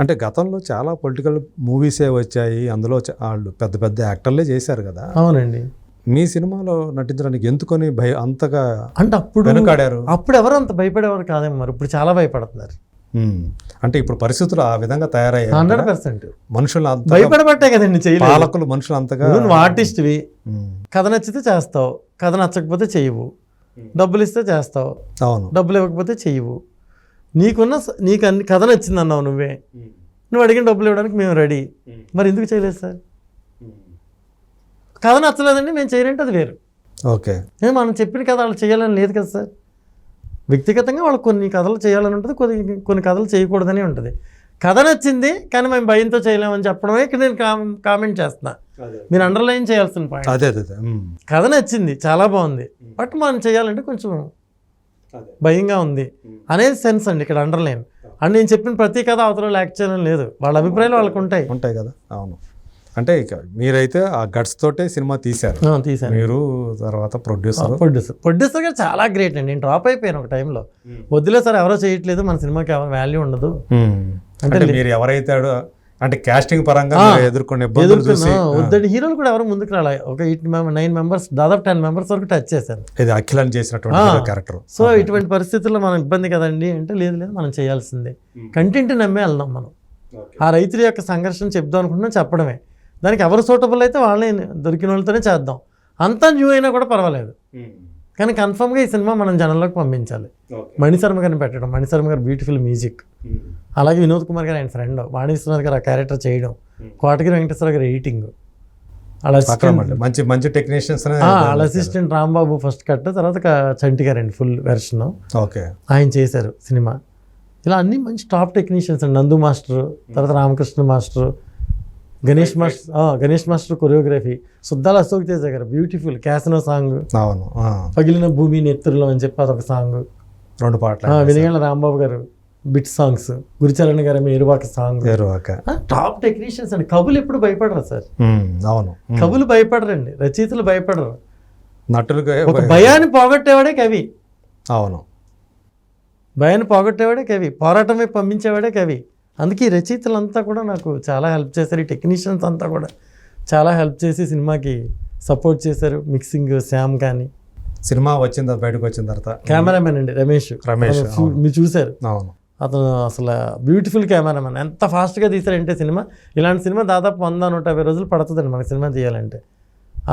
అంటే గతంలో చాలా పొలిటికల్ మూవీసే వచ్చాయి. అందులో వాళ్ళు పెద్ద పెద్ద యాక్టర్లే చేశారు కదా. అవునండి. మీ సినిమాలో నటించడానికి ఎందుకొని భయ అంతగా అంటే అప్పుడు వెనుకాడారు? అప్పుడు ఎవరు అంత భయపడేవారు కాదేమో మరి. ఇప్పుడు చాలా భయపడుతున్నారు. అంటే ఇప్పుడు పరిస్థితులు ఆ విధంగా తయారయ్యాయి హండ్రెడ్ పర్సెంట్. మనుషులు భయపడబట్టే కదండి పాలకులు మనుషులు అంతగా నువ్వు ఆర్టిస్ట్వి. కథ నచ్చితే చేస్తావు. కథ నచ్చకపోతే చెయ్యవు డబ్బులు ఇస్తే చేస్తావు. అవును. డబ్బులు ఇవ్వకపోతే చెయ్యవు నీకున్న స- నీకు అన్ని కథ నచ్చింది అన్నావు నువ్వే నువ్వు అడిగిన డబ్బులు ఇవ్వడానికి మేము రెడీ. మరి ఎందుకు చేయలేదు సార్? కథ నచ్చలేదండి మేము చేయలేంటే అది వేరు. ఓకే. మనం చెప్పిన కథ వాళ్ళు చేయాలని లేదు కదా సార్. వ్యక్తిగతంగా వాళ్ళకి కొన్ని కథలు చేయాలని ఉంటుంది కొన్ని కొన్ని కథలు చేయకూడదని ఉంటుంది. కథ నచ్చింది కానీ మేము భయంతో చేయలేమని చెప్పడమే ఇక్కడ నేను కామ్- కామెంట్ చేస్తున్నా. మీరు అండర్లైన్ చేయాల్సిన పాయింట్ అదే అదే. కథ నచ్చింది చాలా బాగుంది. బట్ మనం చేయాలంటే కొంచెం భయంగా ఉంది. అనేది సెన్స్ అండి ఇక్కడ అండర్లైన్. అండ్ నేను చెప్పిన ప్రతి కథ అవతల యాక్ట్ లేదు. వాళ్ళ అభిప్రాయాలు వాళ్ళకు ఉంటాయి ఉంటాయి కదా అవును. అంటే ఇక మీరైతే ఆ గట్స్ తోటే సినిమా తీశారు. తీశాను. మీరు తర్వాత ప్రొడ్యూసర్ ప్రొడ్యూసర్ ప్రొడ్యూసర్ గారు చాలా గ్రేట్ అండి. నేను డ్రాప్ అయిపోయాను ఒక టైంలో వద్దులే సార్ ఎవరో చేయట్లేదు. మన సినిమాకి ఎవరు వాల్యూ ఉండదు. అంటే మీరు ఎవరైతే అంటే కాస్టింగ్ పరంగా ఎదుర్కొనే వద్దండి. హీరోలు కూడా ఎవరు ముందుకు రాలే. ఒక ఎయిట్ నైన్ మెంబర్స్ దాదాపు టెన్ మెంబర్స్ వరకు టచ్ చేశాను ఇది అఖిలని చేసినటువంటి క్యారెక్టర్ సో ఇటువంటి పరిస్థితుల్లో మనం ఇబ్బంది కదండి అంటే లేదు లేదు మనం చేయాల్సిందే. కంటెంట్ నమ్మే వెళ్దాం మనం. ఆ రైతుల యొక్క సంఘర్షణ చెప్దాం అనుకుంటున్నాం చెప్పడమే. దానికి ఎవరు సూటబుల్ అయితే వాళ్ళని దొరికిన వాళ్ళతోనే చేద్దాం. అంతా న్యూ అయినా కూడా పర్వాలేదు. కానీ కన్ఫర్మ్గా ఈ సినిమా మనం జనంలోకి పంపించాలి. మణిశర్మ గారిని పెట్టడం మణిశర్మ గారు బ్యూటిఫుల్ మ్యూజిక్ అలాగే వినోద్ కుమార్ గారు ఆయన ఫ్రెండ్ వాణి విశ్వనాథ్ గారు ఆ క్యారెక్టర్ చేయడం. కోటగిరి వెంకటేశ్వర గారు ఎడిటింగ్ వాళ్ళ assistant- మంచి మంచి టెక్నీషియన్స్ వాళ్ళ అసిస్టెంట్ రాంబాబు ఫస్ట్ కట్ తర్వాత చంటి గారండి ఫుల్ వెర్షన్ ఓకే. ఆయన చేశారు సినిమా. ఇలా అన్ని మంచి టాప్ టెక్నీషియన్స్ అండి. నందు మాస్టర్ తర్వాత Ramakrishna master Ganesh master Ganesh master choreography Suddala Ashok Teja గారు బ్యూటిఫుల్ క్యాసినో సాంగ్ అవును పగిలిన భూమి నెత్తురులో అని చెప్పి అదొక సాంగ్ రెండు పాటలు వినగల రాంబాబు గారు. Bit songs. గురిచరణ్ గారు మేరువాక సాంగ్. ఎరువాక టాప్ టెక్నీషియన్స్ అండి. కవులు ఎప్పుడు భయపడరు సార్? అవును. కవులు భయపడరండి. రచయితలు భయపడరు. నటులుగా ఒక భయాన్ని పోగొట్టేవాడే కవి. అవును. భయాన్ని పోగొట్టేవాడే కవి. పోరాటమే పంపించేవాడే కవి. అందుకే ఈ రచయితలంతా కూడా నాకు చాలా హెల్ప్ చేశారు. ఈ టెక్నీషియన్స్ అంతా కూడా చాలా హెల్ప్ చేసి సినిమాకి సపోర్ట్ చేశారు. మిక్సింగ్ శ్యామ్ కానీ. సినిమా వచ్చిన తర్వాత బయటకు వచ్చిన తర్వాత? కెమెరామెన్ అండి రమేష్. రమేష్, మీరు చూశారు. అవును. అతను అసలు బ్యూటిఫుల్ కెమెరామెన్. ఎంత ఫాస్ట్గా తీశారంటే సినిమా? ఇలాంటి సినిమా దాదాపు వంద నూట యాభై రోజులు పడుతుందండి మనకి సినిమా తీయాలంటే.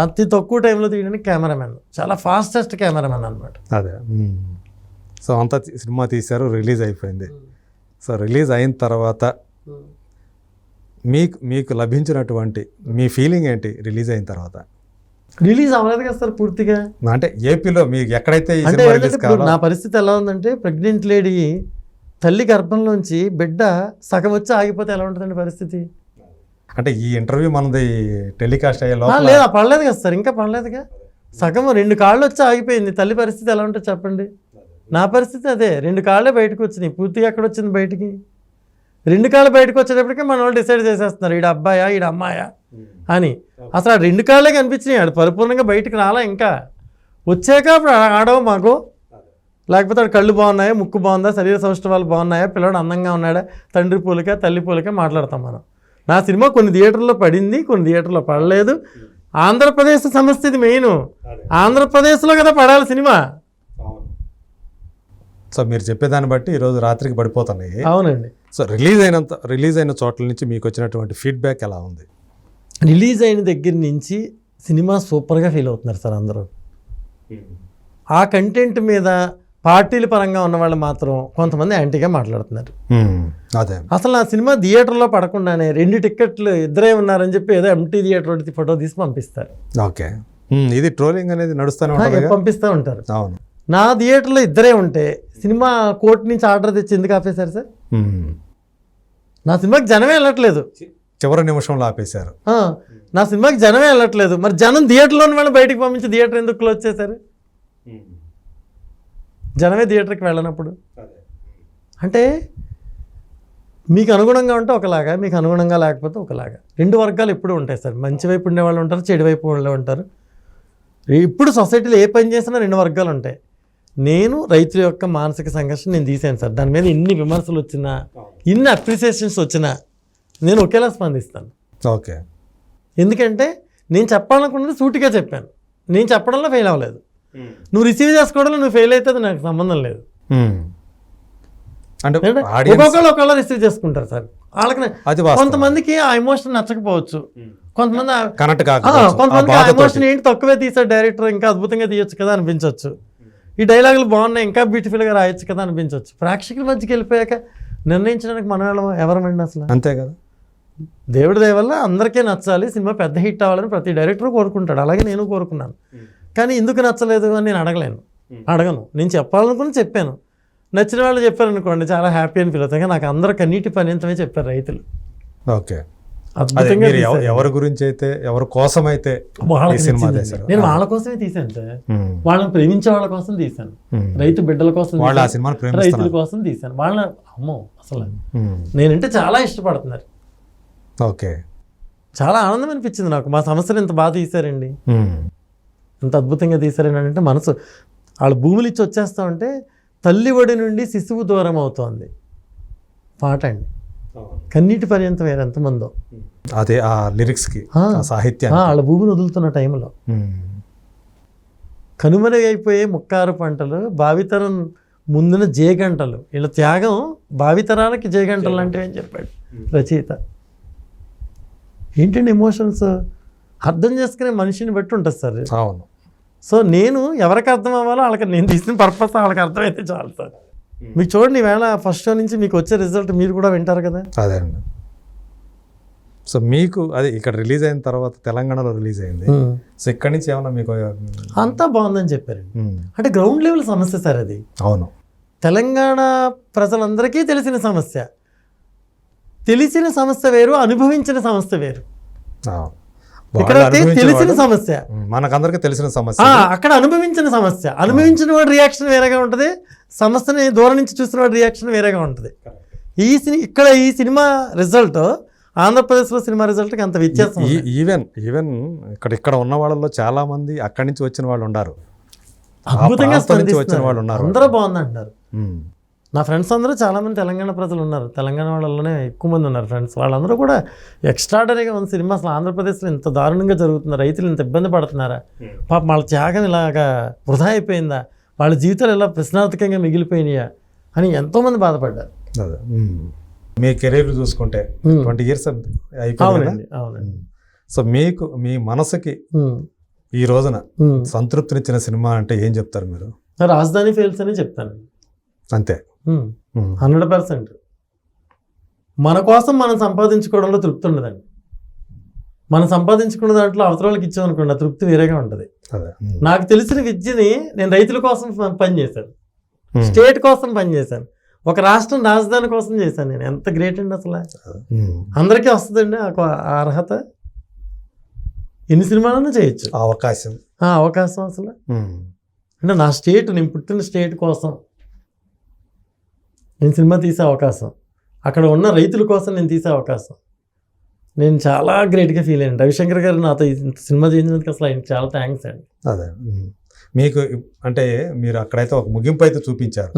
అతి తక్కువ టైంలో తీయడానికి కెమెరామెన్. చాలా ఫాస్టెస్ట్ కెమెరామెన్ అనమాట అదే. సో అంతా సినిమా తీశారు రిలీజ్ అయిపోయింది. సో రిలీజ్ అయిన తర్వాత మీకు మీకు లభించినటువంటి మీ ఫీలింగ్ ఏంటి రిలీజ్ అయిన తర్వాత? రిలీజ్ అవ్వలేదు కదా సార్ పూర్తిగా? అంటే ఏపీలో మీకు ఎక్కడైతే నా పరిస్థితి ఎలా ఉందంటే ప్రెగ్నెంట్ లేడీ తల్లి గర్భంలోంచి బిడ్డ సగం వచ్చి ఆగిపోతే ఎలా ఉంటుందండి పరిస్థితి? అంటే ఈ ఇంటర్వ్యూ మనది టెలికాస్ట్ అయ్యే లేదా పడలేదు కదా సార్ ఇంకా పడలేదుగా. సగం రెండు కాళ్ళు వచ్చి ఆగిపోయింది. తల్లి పరిస్థితి ఎలా ఉంటుంది చెప్పండి. నా పరిస్థితి అదే రెండు కాళ్ళే బయటకు వచ్చినాయి. పూర్తిగా ఎక్కడ వచ్చింది బయటికి? రెండు కాళ్ళు బయటకు వచ్చేటప్పటికే మన వాళ్ళు డిసైడ్ చేసేస్తున్నారు ఈడ అబ్బాయా ఈడ అమ్మాయా? అని. అసలు ఆ రెండు కాళ్ళే కనిపించినాయి ఆడు పరిపూర్ణంగా బయటకు రాలా ఇంకా. వచ్చాక అప్పుడు ఆడవు మాకు లేకపోతే ఆడు కళ్ళు బాగున్నాయా ముక్కు బాగుందా శరీర సౌష్ఠవాలు బాగున్నాయా పిల్లడు అందంగా ఉన్నాడా తండ్రి పూలక తల్లి పూలక మాట్లాడతాం మనం. నా సినిమా కొన్ని థియేటర్లో పడింది కొన్ని థియేటర్లో పడలేదు. ఆంధ్రప్రదేశ్ సమస్య ఇది మెయిన్. ఆంధ్రప్రదేశ్లో కదా పడాలి సినిమా. సో మీరు చెప్పేదాన్ని బట్టి ఈరోజు రాత్రికి పడిపోతున్నాయి. అవునండి. సో రిలీజ్ అయినంత రిలీజ్ అయిన చోట్ల నుంచి మీకు వచ్చినటువంటి ఫీడ్బ్యాక్ ఎలా ఉంది? రిలీజ్ అయిన దగ్గర నుంచి సినిమా సూపర్గా ఫీల్ అవుతున్నారు సార్ అందరూ. ఆ కంటెంట్ మీద పార్టీల పరంగా ఉన్న వాళ్ళు మాత్రం కొంతమంది యాంటీగా మాట్లాడుతున్నారు. అదే. అసలు నా సినిమా థియేటర్లో పడకుండానే రెండు టికెట్లు ఇద్దరే ఉన్నారని చెప్పి ఏదో ఎంటీ థియేటర్ ఫోటో తీసి పంపిస్తారు. ఓకే. ఇది ట్రోలింగ్ అనేది నడుస్తూనే పంపిస్తూ ఉంటారు. అవును. నా థియేటర్లో ఇద్దరే ఉంటే సినిమా కోర్టు నుంచి ఆర్డర్ తెచ్చి ఎందుకు ఆపేశారు సార్. నా సినిమాకి జనమే వెళ్ళట్లేదు. చివరి నిమిషంలో ఆపేశారు. ఆ, నా సినిమాకి జనమే వెళ్ళట్లేదు. మరి జనం థియేటర్లో ఉన్న వాళ్ళని బయటికి పంపించి థియేటర్ ఎందుకు క్లోజ్ చేశారు? జనమే థియేటర్కి వెళ్ళనప్పుడు? అంటే మీకు అనుగుణంగా ఉంటే ఒకలాగా మీకు అనుగుణంగా లేకపోతే ఒకలాగా. రెండు వర్గాలు ఎప్పుడు ఉంటాయి సార్. మంచి వైపు ఉండే వాళ్ళు ఉంటారు చెడు వైపు ఉండే ఉంటారు. ఇప్పుడు సొసైటీలో ఏ పని చేసినా రెండు వర్గాలు ఉంటాయి. నేను రైతుల యొక్క మానసిక సంఘర్షణ నేను తీసాను సార్. దాని మీద ఎన్ని విమర్శలు వచ్చినా ఇన్ని అప్రిసియేషన్స్ వచ్చినా నేను ఒకేలా స్పందిస్తాను. ఓకే. ఎందుకంటే నేను చెప్పాలనుకున్నది సూటిగా చెప్పాను. నేను చెప్పడంలో ఫెయిల్ అవ్వలేదు. నువ్వు రిసీవ్ చేసుకోవడంలో నువ్వు ఫెయిల్ అయితే అది నాకు సంబంధం లేదు. అంటే ఒక్కొక్కరు ఒకళ్ళు రిసీవ్ చేసుకుంటారు సార్. వాళ్ళకి. కొంతమందికి ఆ ఎమోషన్ నచ్చకపోవచ్చు. కొంతమంది కనెక్ట్ కాకపోవచ్చు. ఆ. ఎమోషన్ ఏంటి తక్కువే తీసాడు డైరెక్టర్ ఇంకా అద్భుతంగా తీయొచ్చు కదా అనిపించవచ్చు ఈ డైలాగులు బాగున్నాయి ఇంకా బ్యూటిఫుల్గా రాయొచ్చు కదా అనిపించవచ్చు ప్రేక్షకుల మధ్యకి వెళ్ళిపోయాక నిర్ణయించడానికి మనం ఎవరం- ఎవరమండి అసలు? అంతే కదా. దేవుడి దయ వల్ల అందరికీ నచ్చాలి సినిమా పెద్ద హిట్ అవ్వాలని ప్రతి డైరెక్టర్ కోరుకుంటాడు. అలాగే నేను కోరుకున్నాను. కానీ ఎందుకు నచ్చలేదు అని నేను అడగలేను. అడగను. నేను చెప్పాలనుకుని చెప్పాను. నచ్చిన వాళ్ళు చెప్పారు అనుకోండి చాలా హ్యాపీ అని ఫీల్ అవుతాను కానీ నాకు అందరూ కన్నీటి పనింతమే చెప్పారు రైతులు. ఓకే. అద్భుతంగా. ఎవరి గురించి అయితే ఎవరి కోసం అయితే వాళ్ళకి ఈ సినిమా నచ్చిందండి. తీశారు? నేను వాళ్ళ కోసమే తీశాను సార్. మ్మ్. వాళ్ళని ప్రేమించే వాళ్ళ కోసం తీశాను. మ్మ్. రైతు బిడ్డల కోసం వాళ్ళు ఆ తీశాను. సినిమాని రైతుల కోసం తీశాను. వాళ్ళ అమ్మో అసలు. నేనంటే చాలా ఇష్టపడుతున్నారు. ఓకే. చాలా ఆనందం అనిపించింది నాకు. మా సమస్యను ఇంత బాగా తీశారండి. ఇంత అద్భుతంగా తీశారని అంటే మనసు. వాళ్ళు భూములు ఇచ్చి వచ్చేస్తా ఉంటే తల్లి ఒడి నుండి శిశువు దూరం అవుతోంది. పాట అండి. కన్నీటి పర్యంతం వేరు ఎంతమందో అదే ఆ లిరిక్స్కి ఆ. ఆ సాహిత్యాన్ని ఆ, వాళ్ళ భూమిని వదులుతున్న టైంలో. కనుమరుగైపోయే ముక్కారు పంటలు భావితరం ముందున జేగంటలు. వీళ్ళ త్యాగం భావితరాలకి జేగంటలు అంటే ఏం చెప్పాడు రచయిత. ఏంటండి ఎమోషన్స్ అర్థం చేసుకునే మనిషిని బట్టి ఉంటుంది సార్ అవును. సో నేను ఎవరికి అర్థం అవ్వాలో వాళ్ళకి నేను తీసిన పర్పస్ వాళ్ళకి అర్థమైతే చాలు సార్. మీకు చూడండి ఈవేళ ఫస్ట్ షో నుంచి మీకు వచ్చే రిజల్ట్ మీరు కూడా వింటారు కదా. అదే అండి. సో మీకు అది ఇక్కడ రిలీజ్ అయిన తర్వాత తెలంగాణలో రిలీజ్ అయింది. సో ఇక్కడి నుంచి ఏమన్నా మీకు అంతా బాగుందని చెప్పారండి. అంటే గ్రౌండ్ లెవెల్ సమస్య సార్ అది. అవును. తెలంగాణ ప్రజలందరికీ తెలిసిన సమస్య. తెలిసిన సమస్య వేరు అనుభవించిన సమస్య వేరు. అవును. ఇక్కడ తెలిసిన సమస్య. మనకందరికీ తెలిసిన సమస్య. అక్కడ అనుభవించిన సమస్య. అనుభవించిన వాడి రియాక్షన్ వేరేగా ఉంటుంది. సమస్యని దూరం నుంచి చూసిన వాడి రియాక్షన్ వేరేగా ఉంటుంది. ఈ సిని ఇక్కడ ఈ సినిమా రిజల్ట్ ఆంధ్రప్రదేశ్లో సినిమా రిజల్ట్కి అంత వ్యత్యాసం ఈవెన్ ఈవెన్ ఇక్కడ ఇక్కడ ఉన్న వాళ్ళలో చాలా మంది అక్కడి నుంచి వచ్చిన వాళ్ళు ఉన్నారు. అద్భుతంగా వచ్చిన. వాళ్ళు ఉన్నారు. అందరూ బాగుంది మ్మ్. నా ఫ్రెండ్స్ అందరూ చాలా మంది తెలంగాణ ప్రజలు ఉన్నారు. తెలంగాణ వాళ్ళలోనే ఎక్కువ మంది ఉన్నారు ఫ్రెండ్స్ వాళ్ళందరూ కూడా ఎక్స్ట్రాడనరీగా ఉంది సినిమా. అసలు ఆంధ్రప్రదేశ్లో ఇంత దారుణంగా జరుగుతుంది రైతులు ఇంత ఇబ్బంది పడుతున్నారా? పాప వాళ్ళ త్యాగం ఇలాగా వృధా అయిపోయిందా? వాళ్ళ జీవితాలు ఇలా ప్రశ్నార్థకంగా మిగిలిపోయినాయా? అని ఎంతోమంది బాధపడ్డారు. మీ కెరీర్ చూసుకుంటే. ట్వంటీ ఇయర్స్ అయిపోయింది సో మీకు మీ మనసుకి ఈ రోజున. సంతృప్తినిచ్చిన సినిమా అంటే ఏం చెప్తారు మీరు? రాజధాని ఫెయిల్స్ అని చెప్తాను. అంతే. Hundred percent. మన కోసం మనం సంపాదించుకోవడంలో తృప్తి ఉండదండి. మనం సంపాదించుకున్న దాంట్లో అవతల వాళ్ళకి ఇచ్చామనుకోండి ఆ తృప్తి వేరేగా ఉంటుంది. నాకు తెలిసిన విద్యని నేను రైతుల కోసం పనిచేశాను. స్టేట్ కోసం పనిచేశాను ఒక రాష్ట్రం రాజధాని కోసం చేశాను నేను. ఎంత గ్రేట్ అండి అసలు. అందరికీ వస్తుందండి అర్హత. ఎన్ని సినిమాలన్నా చేయొచ్చు. అవకాశం. అవకాశం అసలు. అంటే నా స్టేట్ నేను పుట్టిన స్టేట్ కోసం నేను సినిమా తీసే అవకాశం అక్కడ ఉన్న రైతుల కోసం నేను తీసే అవకాశం నేను చాలా గ్రేట్గా ఫీల్ అయ్యాను రవిశంకర్ గారు నాతో ఇంత సినిమా చేసినందుకు అసలు ఆయనకి చాలా థ్యాంక్స్ అండి అదే. మీకు అంటే మీరు అక్కడైతే ఒక ముగింపు అయితే చూపించారు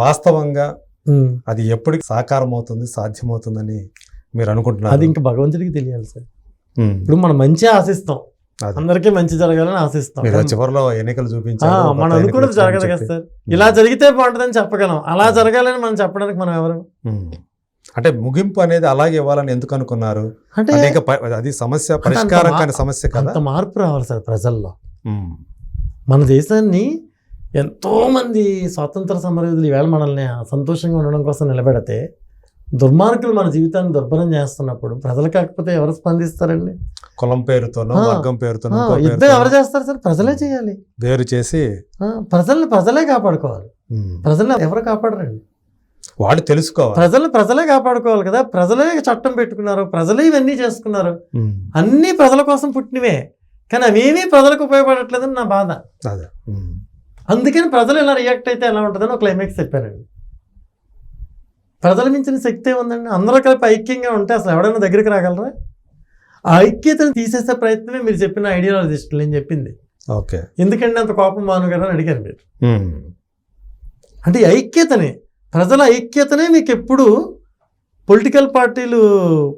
వాస్తవంగా. అది ఎప్పటికి సాకారం అవుతుంది సాధ్యమవుతుందని మీరు అనుకుంటున్నారు అది ఇంకా భగవంతుడికి తెలియాలి సార్. ఇప్పుడు మనం మంచి ఆశిస్తాం. అందరికీ మంచి జరగాలని ఆశిస్తాం చివరిలో ఎన్నికలు కొత్త మనం అనుకున్నది జరగదు కదా. సార్. ఇలా జరిగితే బాగుంటుందని చెప్పగలం. అలా జరగాలని మనం చెప్పడానికి మనం ఎవరు. అంటే ముగింపు అనేది అలాగే ఇవ్వాలని ఎందుకు అనుకున్నారు? అంటే అది సమస్య పరిష్కారం కాని సమస్య కదా? మార్పు రావాలి సార్ ప్రజల్లో. మన దేశాన్ని ఎంతోమంది స్వాతంత్ర సమరయోధులు ఈవేళ మనల్ని సంతోషంగా ఉండడం కోసం నిలబెడితే దుర్మార్గులు మన జీవితాన్ని దుర్భరం చేస్తున్నప్పుడు ప్రజలు కాకపోతే ఎవరు స్పందిస్తారండి? కులం పేరుతోనో. వర్గం పేరుతోనో యుద్ధం పేరుతోనో ఎవరు చేస్తారు సార్? ప్రజలే చేయాలి. వేరు చేసి ప్రజల్ని ప్రజలే కాపాడుకోవాలి. ప్రజల్ని ఎవరు కాపాడరండి? వాళ్ళు తెలుసుకోవాలి. ప్రజలు ప్రజలే కాపాడుకోవాలి కదా. ప్రజలే చట్టం పెట్టుకున్నారు. ప్రజలే ఇవన్నీ చేసుకున్నారు. అన్నీ ప్రజల కోసం పుట్టినవే. కానీ అవేమీ ప్రజలకు ఉపయోగపడట్లేదని నా బాధ. అందుకని ప్రజలు ఎలా రియాక్ట్ అయితే ఎలా ఉంటుందని ఒక క్లైమాక్స్ చెప్పానండి ప్రజల మించిన శక్తి ఏముందండి అందరూ కలిపి ఐక్యంగా ఉంటే అసలు ఎవడైనా దగ్గరికి రాగలరా? ఆ ఐక్యతను తీసేసే ప్రయత్నమే మీరు చెప్పిన ఐడియాలజిస్టులు నేను చెప్పింది. ఓకే. ఎందుకంటే అంత కోపం మాను గారు అని అడిగారు మీరు. అంటే ఐక్యతనే ప్రజల ఐక్యతనే మీకు ఎప్పుడు పొలిటికల్ పార్టీలు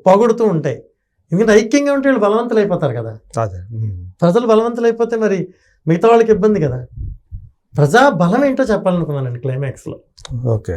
పొగడుతూ ఉంటాయి. ఎందుకంటే ఐక్యంగా ఉంటే వీళ్ళు బలవంతులు అయిపోతారు కదా. ప్రజలు బలవంతులు అయిపోతే మరి మిగతా వాళ్ళకి ఇబ్బంది కదా. ప్రజా బలం ఏంటో చెప్పాలనుకున్నానండి క్లైమాక్స్లో ఓకే.